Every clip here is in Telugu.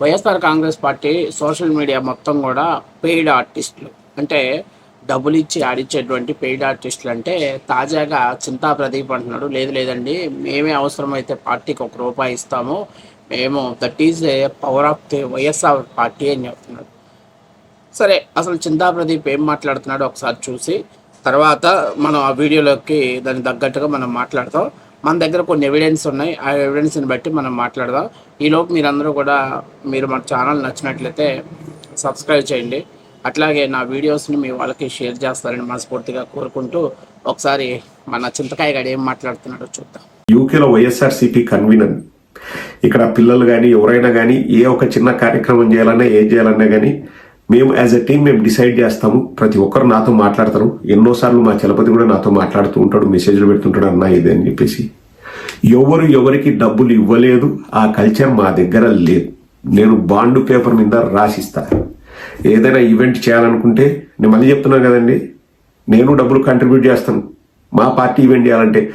YSR Congress party social media మొత్తం కూడా పెయిడ్ ఆర్టిస్టులు. అంటే డబ్బులు ఇచ్చి ఆడిచ్చేటువంటి పెయిడ్ ఆర్టిస్టులు అంటే తాజాగా చింతా ప్రదీప్ అంటున్నాడు లేదు లేదండి మేమే అవసరమైతే పార్టీకి ఒక రూపాయి ఇస్తాము మేము that is a power of the YSR party అని చెప్తున్నాడు. సరే అసలు చింతా ప్రదీప్ ఏం మాట్లాడుతున్నాడో ఒకసారి చూసి తర్వాత మనం ఆ వీడియోలోకి దానికి తగ్గట్టుగా మనం మాట్లాడతాం. మన దగ్గర కొన్ని ఎవిడెన్స్ ఉన్నాయి ఆ ఎవిడెన్స్ని బట్టి మనం మాట్లాడదాం. ఈలోపు మీరందరూ కూడా మీరు మన ఛానల్ నచ్చినట్లయితే సబ్స్క్రైబ్ చేయండి. అట్లాగే నా వీడియోస్ని మీ వాళ్ళకి షేర్ చేస్తారని మనస్ఫూర్తిగా కోరుకుంటూ ఒకసారి మన చింతకాయ గడి ఏం మాట్లాడుతున్నాడో చూద్దాం. యూకేలో వైఎస్ఆర్సీపీ కన్వీనర్. ఇక్కడ పిల్లలు కానీ ఎవరైనా కానీ ఏ ఒక చిన్న కార్యక్రమం చేయాలన్నా ఏం చేయాలన్నా కానీ మేము యాజ్ ఎ టీం మేము డిసైడ్ చేస్తాము. ప్రతి ఒక్కరు నాతో మాట్లాడతారు. ఎన్నోసార్లు మా చలపతి కూడా నాతో మాట్లాడుతూ ఉంటాడు మెసేజ్లు పెడుతుంటాడు అన్న ఇది అని చెప్పేసి. ఎవరు ఎవరికి డబ్బులు ఇవ్వలేదు ఆ కల్చర్ మా దగ్గర లేదు. నేను బాండు పేపర్ మీద రాసిస్తా. ఏదైనా ఈవెంట్ చేయాలనుకుంటే నేను మళ్ళీ చెప్తున్నాను కదండి నేను డబ్బులు కంట్రిబ్యూట్ చేస్తాను. మా పార్టీ ఈవెంట్ చేయాలంటే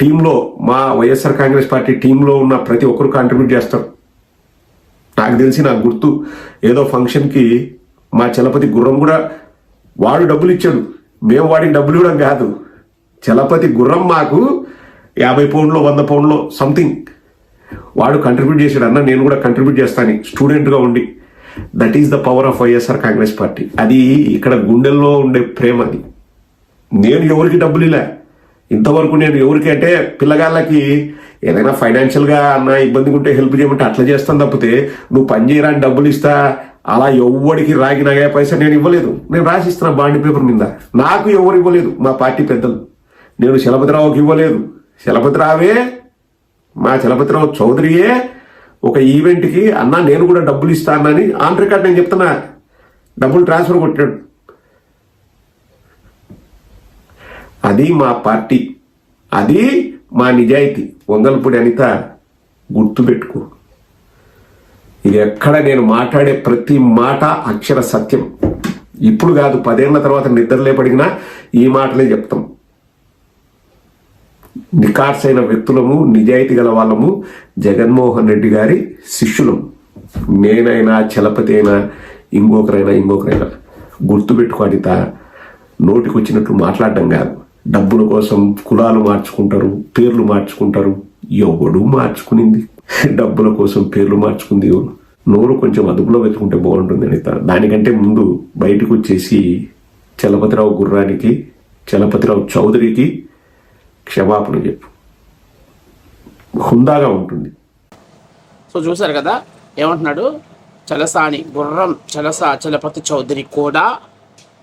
టీంలో మా వైఎస్ఆర్ కాంగ్రెస్ పార్టీ టీంలో ఉన్న ప్రతి ఒక్కరు కాంట్రిబ్యూట్ చేస్తారు. నాకు తెలిసి నాకు గుర్తు ఏదో ఫంక్షన్కి మా చలపతి గుర్రం కూడా వాడు డబ్బులు ఇచ్చాడు. మేము వాడికి డబ్బులు ఇవ్వడం కాదు. చలపతి గుర్రం మాకు యాభై పౌండ్లో వంద పౌండ్లో సంథింగ్ వాడు కంట్రిబ్యూట్ చేశాడు. అన్న నేను కూడా కంట్రిబ్యూట్ చేస్తాను. స్టూడెంట్గా ఉండి. That is the power of YSR Congress party అది ఇక్కడ గుండెల్లో ఉండే ప్రేమ అది. నేను ఎవరికి డబ్బులు ఇలా? ఇంతవరకు నేను ఎవరికి అంటే పిల్లగాళ్ళకి ఏదైనా ఫైనాన్షియల్గా అన్న ఇబ్బంది ఉంటే హెల్ప్ చేయమంటే అట్లా చేస్తాను తప్పితే నువ్వు పని చేయరాని డబ్బులు ఇస్తా అలా ఎవ్వడికి రాగి నగా పైసా నేను ఇవ్వలేదు. నేను రాసిస్తున్నా బాండ్ పేపర్ మీద. నాకు ఎవరు ఇవ్వలేదు. మా పార్టీ పెద్దలు. నేను శలపతిరావుకి ఇవ్వలేదు. చలపతిరావే మా చలపతిరావు చౌదరియే ఒక ఈవెంట్కి అన్న నేను కూడా డబ్బులు ఇస్తానని ఆన్ రికార్డ్ నేను చెప్తున్నా. డబ్బులు ట్రాన్స్ఫర్ కొట్టాడు. అది మా పార్టీ అది మా నిజాయితీ. వంగలపూడి అనిత గుర్తుపెట్టుకో. ఇది ఎక్కడ నేను మాట్లాడే ప్రతి మాట అక్షర సత్యం. ఇప్పుడు కాదు పదేళ్ళ తర్వాత నిద్రలే పడిగినా ఈ మాటలే చెప్తాం. నికార్సైన వ్యక్తులము నిజాయితీ గల వాళ్ళము జగన్మోహన్ రెడ్డి గారి శిష్యులం. నేనైనా చలపతి అయినా ఇంకొకరైనా ఇంకొకరైనా గుర్తుపెట్టుకోడిత నోటికి వచ్చినట్లు మాట్లాడడం కాదు. డబ్బుల కోసం కులాలు మార్చుకుంటారు పేర్లు మార్చుకుంటారు ఎవడు మార్చుకునింది? డబ్బుల కోసం పేర్లు మార్చుకుంది ఎవరు నోరు కొంచెం అదుపులో వెతుకుంటే బాగుంటుంది అనిత దానికంటే ముందు బయటకు వచ్చేసి చలపతిరావు గుర్రానికి చలపతిరావు చౌదరికి క్షమాపణ చెప్పు. హుందాగా ఉంటుంది. సో చూసారు కదా? ఏమంటున్నాడు? చలసాని గుర్రం చలస చలపతి చౌదరి కూడా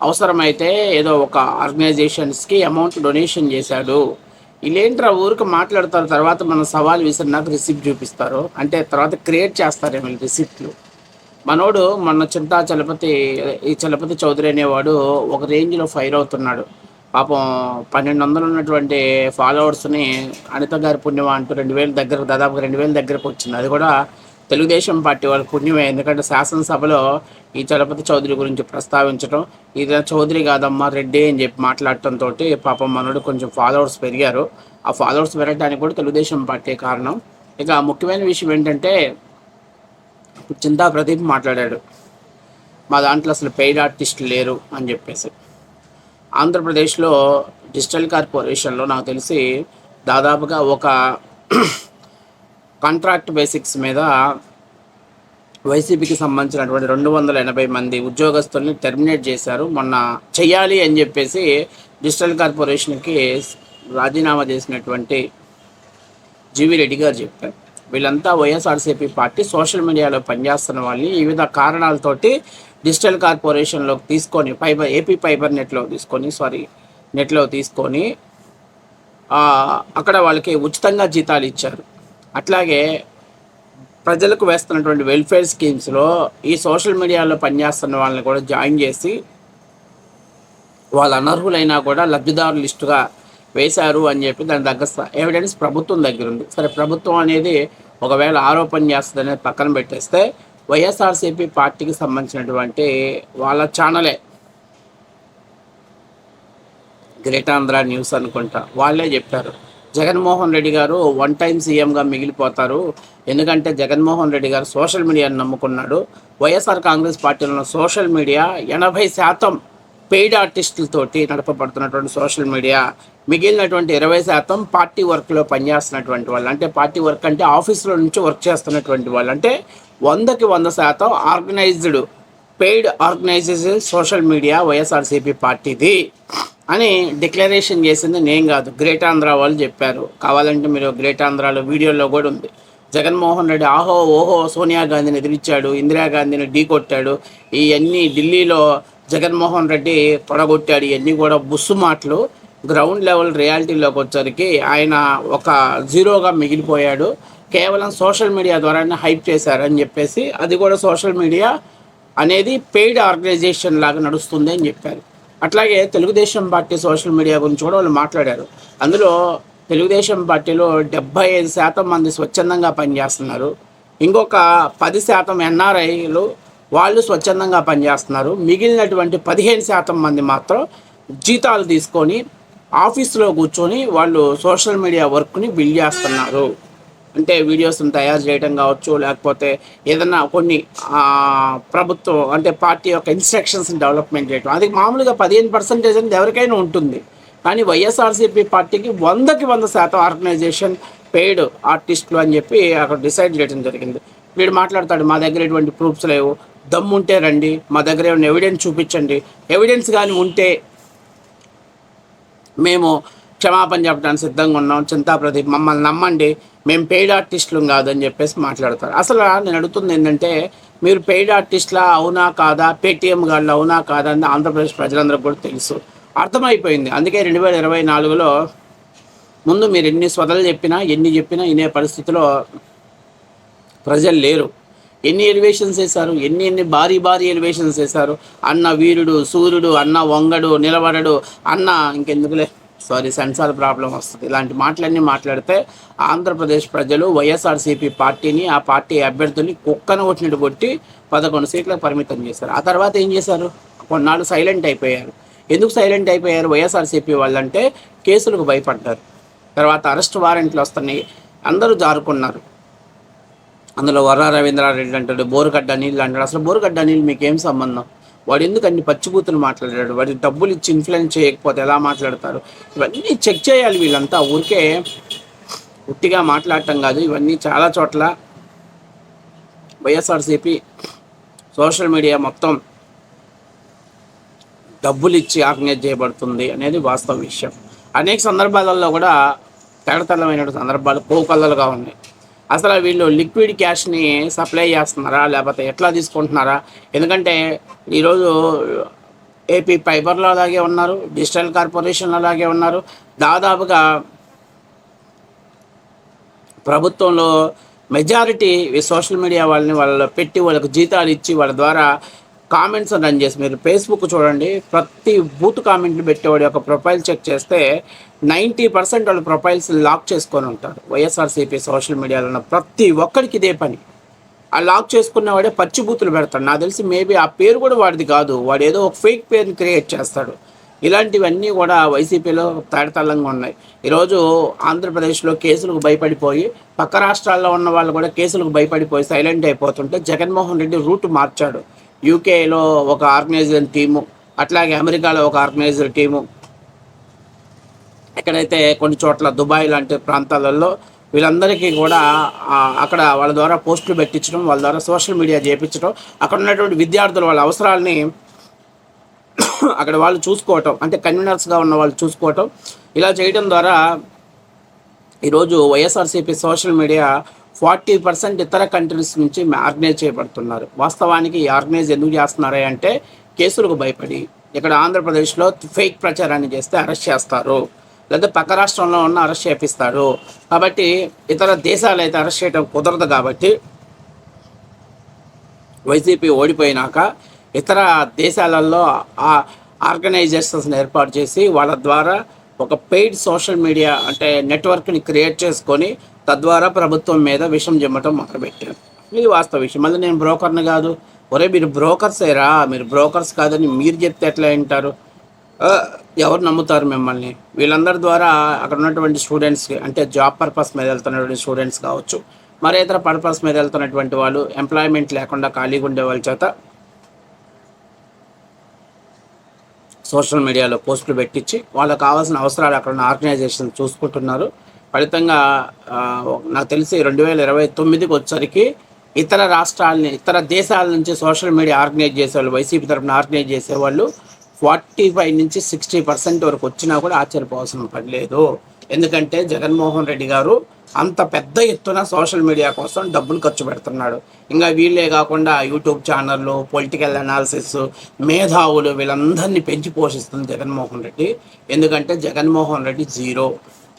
అవసరమైతే ఏదో ఒక ఆర్గనైజేషన్స్కి అమౌంట్ డొనేషన్ చేశాడు. వీళ్ళేంట్రా ఊరికి మాట్లాడతారు తర్వాత మన సవాల్ విసిరినాక రిసిప్ట్ చూపిస్తారు. అంటే తర్వాత క్రియేట్ చేస్తారేమో రిసిప్ట్లు. మనోడు మొన్న చింతా చలపతి ఈ చలపతి చౌదరి అనేవాడు ఒక రేంజ్లో ఫైర్ అవుతున్నాడు. పాపం పన్నెండు వందలు ఉన్నటువంటి ఫాలోవర్స్ని అనిత గారి పుణ్యం అంటూ రెండు వేల దగ్గర దాదాపుగా రెండు వేల దగ్గరకు వచ్చింది. అది కూడా తెలుగుదేశం పార్టీ వాళ్ళ పుణ్యమే. ఎందుకంటే శాసనసభలో ఈ చలపతి చౌదరి గురించి ప్రస్తావించడం ఇది చౌదరి కాదమ్మా రెడ్డి అని చెప్పి మాట్లాడటంతో పాపం మనోడు కొంచెం ఫాలోవర్స్ పెరిగారు. ఆ ఫాలోవర్స్ పెరగడానికి కూడా తెలుగుదేశం పార్టీ కారణం. ఇక ముఖ్యమైన విషయం ఏంటంటే ఇప్పుడు చింతా ప్రదీప్ మాట్లాడాడు. మా దాంట్లో అసలు పెయిడ్ ఆర్టిస్ట్ లేరు అని చెప్పేసి. ఆంధ్రప్రదేశ్లో డిజిటల్ కార్పొరేషన్లో నాకు తెలిసి దాదాపుగా ఒక కాంట్రాక్ట్ బేసిక్స్ మీద వైసీపీకి సంబంధించినటువంటి రెండు వందల ఎనభై మంది ఉద్యోగస్తుల్ని టెర్మినేట్ చేశారు. మొన్న చెయ్యాలి అని చెప్పేసి డిజిటల్ కార్పొరేషన్కి రాజీనామా చేసినటువంటి జీవి రెడ్డి గారు చెప్పారు. వీళ్ళంతా వైఎస్ఆర్సీపీ పార్టీ సోషల్ మీడియాలో పనిచేస్తున్న వాళ్ళని వివిధ కారణాలతోటి డిజిటల్ కార్పొరేషన్లోకి తీసుకొని ఫైబర్ ఏపీ ఫైబర్ నెట్లో తీసుకొని సారీ నెట్లో తీసుకొని అక్కడ వాళ్ళకి ఉచితంగా జీతాలు ఇచ్చారు. అట్లాగే ప్రజలకు వేస్తున్నటువంటి వెల్ఫేర్ స్కీమ్స్లో ఈ సోషల్ మీడియాలో పనిచేస్తున్న వాళ్ళని కూడా జాయిన్ చేసి వాళ్ళ అనర్హులైనా కూడా లబ్ధిదారు లిస్టుగా వేశారు అని చెప్పి దాని దగ్గర ఎవిడెన్స్ ప్రభుత్వం దగ్గర ఉంది. సరే ప్రభుత్వం అనేది ఒకవేళ ఆరోపణ చేస్తుందనేది పక్కన పెట్టేస్తే వైఎస్ఆర్సీపీ పార్టీకి సంబంధించినటువంటి వాళ్ళ ఛానలే. గ్రేట్ ఆంధ్ర న్యూస్ అనుకుంటా. వాళ్ళే చెప్పారు. జగన్మోహన్ రెడ్డి గారు వన్ టైం సీఎంగా మిగిలిపోతారు. ఎందుకంటే జగన్మోహన్ రెడ్డి గారు సోషల్ మీడియాను నమ్ముకున్నాడు. వైఎస్ఆర్ కాంగ్రెస్ పార్టీలో సోషల్ మీడియా ఎనభై శాతం పెయిడ్ ఆర్టిస్టులతోటి నడపబడుతున్నటువంటి సోషల్ మీడియా. మిగిలినటువంటి ఇరవై శాతం పార్టీ వర్క్లో పనిచేస్తున్నటువంటి వాళ్ళు. అంటే పార్టీ వర్క్ అంటే ఆఫీసులో నుంచి వర్క్ చేస్తున్నటువంటి వాళ్ళు. అంటే వందకి వంద శాతం organised paid organisation social media YSRCP పార్టీది అని డిక్లరేషన్ చేసింది నేను కాదు గ్రేట్ ఆంధ్ర వాళ్ళు చెప్పారు. కావాలంటే మీరు గ్రేట్ ఆంధ్రాలో వీడియోలో కూడా ఉంది. జగన్మోహన్ రెడ్డి ఆహో ఓహో సోనియా గాంధీని ఎదిరించాడు ఇందిరాగాంధీని ఢీ కొట్టాడు ఇవన్నీ ఢిల్లీలో జగన్మోహన్ రెడ్డి పొడగొట్టాడు ఇవన్నీ కూడా బుస్సు మాటలు. గ్రౌండ్ లెవెల్ రియాలిటీలోకి వచ్చరికి ఆయన ఒక జీరోగా మిగిలిపోయాడు. కేవలం సోషల్ మీడియా ద్వారానే హైప్ చేశారని చెప్పేసి అది కూడా సోషల్ మీడియా అనేది పెయిడ్ ఆర్గనైజేషన్ లాగా నడుస్తుంది అని చెప్పారు. అట్లాగే తెలుగుదేశం పార్టీ సోషల్ మీడియా గురించి కూడా వాళ్ళు మాట్లాడారు. అందులో తెలుగుదేశం పార్టీలో డెబ్బై ఐదు శాతం మంది స్వచ్ఛందంగా పనిచేస్తున్నారు. ఇంకొక పది శాతం ఎన్ఆర్ఐలు వాళ్ళు స్వచ్ఛందంగా పనిచేస్తున్నారు. మిగిలినటువంటి పదిహేను శాతం మంది మాత్రం జీతాలు తీసుకొని ఆఫీస్లో కూర్చొని వాళ్ళు సోషల్ మీడియా వర్క్ని బిల్డ్ చేస్తున్నారు. అంటే వీడియోస్ని తయారు చేయడం కావచ్చు లేకపోతే ఏదన్నా కొన్ని ప్రభుత్వం అంటే పార్టీ యొక్క ఇన్స్ట్రక్షన్స్ని డెవలప్మెంట్ చేయడం అది మామూలుగా పదిహేను పర్సెంటేజ్ అనేది ఎవరికైనా ఉంటుంది. కానీ వైఎస్ఆర్సీపీ పార్టీకి వందకి వంద శాతం ఆర్గనైజేషన్ పెయిడ్ ఆర్టిస్టులు అని చెప్పి అక్కడ డిసైడ్ చేయడం జరిగింది. వీడు మాట్లాడతాడు మా దగ్గర ఎటువంటి ప్రూఫ్స్ లేవు. దమ్ముంటే రండి. మా దగ్గర ఏమైనా ఎవిడెన్స్ చూపించండి. ఎవిడెన్స్ కానీ ఉంటే మేము క్షమాపణ చెప్పడానికి సిద్ధంగా ఉన్నాం. చింతా ప్రదీప్ మమ్మల్ని నమ్మండి. మేము పెయిడ్ ఆర్టిస్టులు కాదని చెప్పేసి మాట్లాడతారు. అసలు నేను అడుగుతుంది ఏంటంటే మీరు పెయిడ్ ఆర్టిస్ట్లా అవునా కాదా? పేటీఎం గాళ్ళు అవునా కాదా అని ఆంధ్రప్రదేశ్ ప్రజలందరికీ కూడా తెలుసు. అర్థమైపోయింది. అందుకే రెండు వేల ఇరవై నాలుగులో ముందు మీరు ఎన్ని స్వదలు చెప్పినా ఎన్ని చెప్పినా ఇనే పరిస్థితిలో ప్రజలు లేరు. ఎన్ని ఎలివేషన్స్ వేశారు ఎన్ని ఎన్ని భారీ భారీ ఎలివేషన్స్ వేశారు అన్న వీరుడు సూర్యుడు అన్న వంగడు నిలబడడు అన్న ఇంకెందుకులే? సారీ సెన్సార్ ప్రాబ్లం వస్తుంది. ఇలాంటి మాటలన్నీ మాట్లాడితే ఆంధ్రప్రదేశ్ ప్రజలు వైఎస్ఆర్సీపీ పార్టీని ఆ పార్టీ అభ్యర్థుల్ని కుక్కను కొట్టినట్టు కొట్టి పదకొండు సీట్లకు పరిమితం చేశారు. ఆ తర్వాత ఏం చేశారు? కొన్నాళ్ళు సైలెంట్ అయిపోయారు. ఎందుకు సైలెంట్ అయిపోయారు? వైఎస్ఆర్సీపీ వాళ్ళంటే కేసులకు భయపడ్డారు. తర్వాత అరెస్ట్ వారెంట్లు వస్తున్నాయి. అందరూ జారుకున్నారు. అందులో వర్ర రవీంద్రారెడ్డి అంటాడు బోరుగడ్డ నీళ్ళు అంటాడు. అసలు బోరుగడ్డ నీళ్ళు మీకు ఏం సంబంధం? వాడు ఎందుకు అన్ని పచ్చిబూతులు మాట్లాడాడు? వాడి డబ్బులు ఇచ్చి ఇన్ఫ్లుయెన్స్ చేయకపోతే ఎలా మాట్లాడతారు? ఇవన్నీ చెక్ చేయాలి వీళ్ళంతా. ఊరికే ఉట్టిగా మాట్లాడటం కాదు. ఇవన్నీ చాలా చోట్ల వైఎస్ఆర్సీపీ సోషల్ మీడియా మొత్తం డబ్బులు ఇచ్చి ఆర్గనైజ్ చేయబడుతుంది అనేది వాస్తవ విషయం. అనేక సందర్భాలలో కూడా తేడతల్లమైన సందర్భాలు కోకల్లలుగా ఉన్నాయి. అసలు వీళ్ళు లిక్విడ్ క్యాష్ని సప్లై చేస్తున్నారా లేకపోతే ఎట్లా తీసుకుంటున్నారా? ఎందుకంటే ఈరోజు ఏపీ ఫైబర్లో అలాగే ఉన్నారు డిజిటల్ కార్పొరేషన్లో అలాగే ఉన్నారు. దాదాపుగా ప్రభుత్వంలో మెజారిటీ సోషల్ మీడియా వాళ్ళని వాళ్ళు పెట్టి వాళ్ళకి జీతాలు ఇచ్చి వాళ్ళ ద్వారా కామెంట్స్ రన్ చేసి మీరు ఫేస్బుక్ చూడండి. ప్రతి బూత్ కామెంట్లు పెట్టేవాడి యొక్క ప్రొఫైల్ చెక్ చేస్తే నైంటీ పర్సెంట్ వాళ్ళ ప్రొఫైల్స్ లాక్ చేసుకొని ఉంటారు. వైఎస్ఆర్సీపీ సోషల్ మీడియాలో ఉన్న ప్రతి ఒక్కరికి ఇదే పని. ఆ లాక్ చేసుకున్నవాడే పచ్చి బూతులు పెడతాడు. నాకు తెలిసి మేబీ ఆ పేరు కూడా వాడిది కాదు. వాడు ఏదో ఒక ఫేక్ పేరుని క్రియేట్ చేస్తాడు. ఇలాంటివన్నీ కూడా వైసీపీలో తాడతల్లంగా ఉన్నాయి. ఈరోజు ఆంధ్రప్రదేశ్లో కేసులకు భయపడిపోయి పక్క రాష్ట్రాల్లో ఉన్న వాళ్ళు కూడా కేసులకు భయపడిపోయి సైలెంట్ అయిపోతుంటే జగన్మోహన్ రెడ్డి రూట్ మార్చాడు. యూకేలో ఒక ఆర్గనైజర్ టీము అట్లాగే అమెరికాలో ఒక ఆర్గనైజర్ టీము. ఎక్కడైతే కొన్ని చోట్ల దుబాయ్ లాంటి ప్రాంతాలలో వీళ్ళందరికీ కూడా అక్కడ వాళ్ళ ద్వారా పోస్టులు పెట్టించడం వాళ్ళ ద్వారా సోషల్ మీడియా చేయించడం అక్కడ ఉన్నటువంటి విద్యార్థులు వాళ్ళ అవసరాలని అక్కడ వాళ్ళు చూసుకోవటం అంటే కన్వీనర్స్గా ఉన్న వాళ్ళు చూసుకోవటం ఇలా చేయడం ద్వారా ఈరోజు YSRCP social media forty percent ఇతర కంట్రీస్ నుంచి ఆర్గనైజ్ చేయబడుతున్నారు. వాస్తవానికి ఈ ఆర్గనైజ్ ఎందుకు చేస్తున్నారే అంటే కేసులకు భయపడి ఇక్కడ ఆంధ్రప్రదేశ్లో ఫేక్ ప్రచారాన్ని చేస్తే అరెస్ట్ చేస్తారు. లేదా పక్క రాష్ట్రంలో ఉన్న అరెస్ట్ చేపిస్తాడు కాబట్టి ఇతర దేశాలు అయితే అరెస్ట్ చేయడం కుదరదు కాబట్టి వైసీపీ ఓడిపోయినాక ఇతర దేశాలలో ఆ ఆర్గనైజేషన్స్ని ఏర్పాటు చేసి వాళ్ళ ద్వారా ఒక పెయిడ్ సోషల్ మీడియా అంటే నెట్వర్క్ని క్రియేట్ చేసుకొని తద్వారా ప్రభుత్వం మీద విషం జమ్మటం మొదలుపెట్టారు ఇది వాస్తవ విషయం. మళ్ళీ నేను బ్రోకర్ని కాదు. ఒరే మీరు బ్రోకర్సేరా మీరు బ్రోకర్స్ కాదని మీరు చెప్తే ఎట్లా వింటారు? ఎవరు నమ్ముతారు మిమ్మల్ని? వీళ్ళందరి ద్వారా అక్కడ ఉన్నటువంటి స్టూడెంట్స్కి అంటే జాబ్ పర్పస్ మీద వెళ్తున్నటువంటి స్టూడెంట్స్ కావచ్చు మరి ఇతర పర్పస్ మీద వెళ్తున్నటువంటి వాళ్ళు ఎంప్లాయ్మెంట్ లేకుండా ఖాళీగా ఉండే వాళ్ళ చేత సోషల్ మీడియాలో పోస్టులు పెట్టించి వాళ్ళకి కావాల్సిన అవసరాలు అక్కడ ఉన్న ఆర్గనైజేషన్ చూసుకుంటున్నారు. ఫలితంగా నాకు తెలిసి రెండు వేల ఇరవై తొమ్మిదికి వచ్చరికి ఇతర రాష్ట్రాలని ఇతర దేశాల నుంచి సోషల్ మీడియా ఆర్గనైజ్ చేసేవాళ్ళు వైసీపీ తరఫున ఆర్గనైజ్ చేసేవాళ్ళు ఫార్టీ ఫైవ్ నుంచి సిక్స్టీ పర్సెంట్ వరకు వచ్చినా కూడా ఆశ్చర్యపోవాల్సిన పని లేదు ఎందుకంటే జగన్మోహన్ రెడ్డి గారు అంత పెద్ద ఎత్తున సోషల్ మీడియా కోసం డబ్బులు ఖర్చు పెడుతున్నాడు. ఇంకా వీళ్ళే కాకుండా యూట్యూబ్ ఛానళ్ళు పొలిటికల్ అనాలిసిస్ మేధావులు వీళ్ళందరినీ పెంచి పోషిస్తుంది జగన్మోహన్ రెడ్డి. ఎందుకంటే జగన్మోహన్ రెడ్డి జీరో.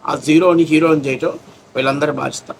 ఆ జీరోని హీరోని చేయటం వీళ్ళందరూ బాధ్యత